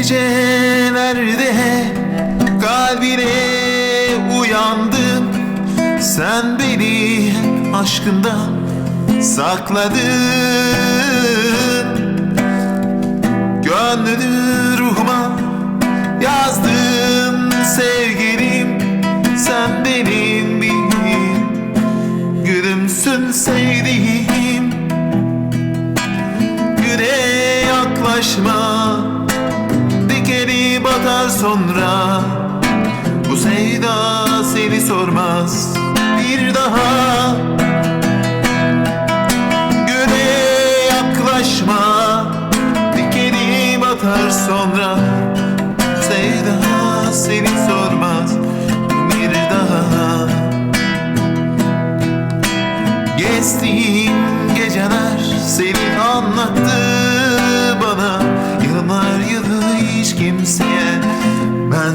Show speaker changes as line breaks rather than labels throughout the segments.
gece nerede kalbine uyandım Sen beni aşkında sakladın. Gönlünü ruhuma yazdın sevgilim. Sen benim gülümsün sevdiğim. Güne yaklaşma sonra Bu sevda seni sormaz Bir daha. Güne yaklaşma Dikeni batar sonra Bu sevda seni sormaz Bir daha. Gezdiğim geceler seni anlattı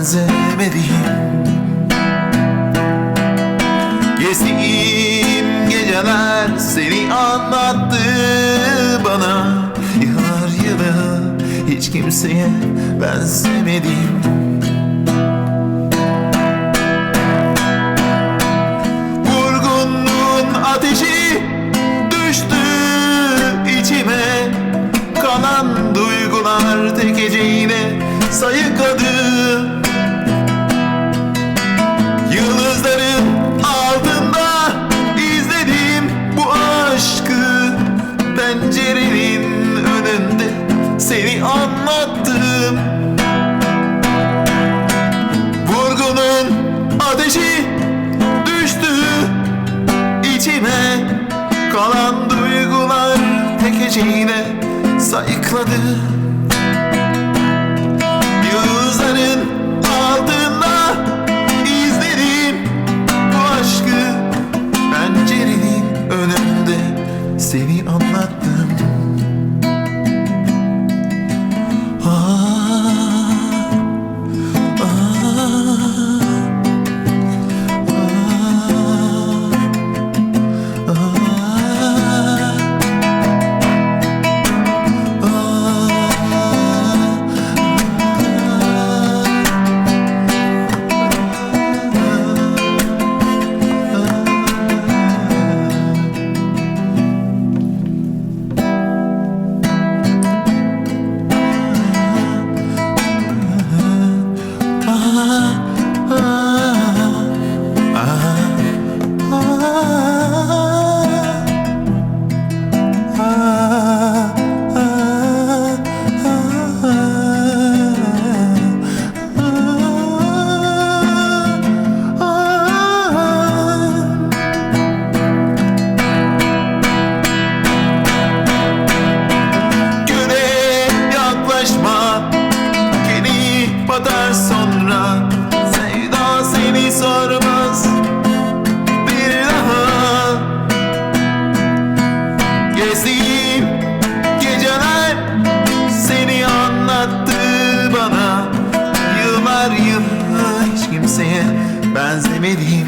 benzemedim Gezdiğim geceler seni anlattı bana. Yıllar yılı hiç kimseye benzemedim Vurgunluğun ateşi düştü içime. Kalan duygular tek sayıkladı ateşi düştü içime. Kalan duygular tek heceyle sayıkladı. Yıldızların altında izledim bu aşkı Pencerenin önünde. Seni anlattım benzemedim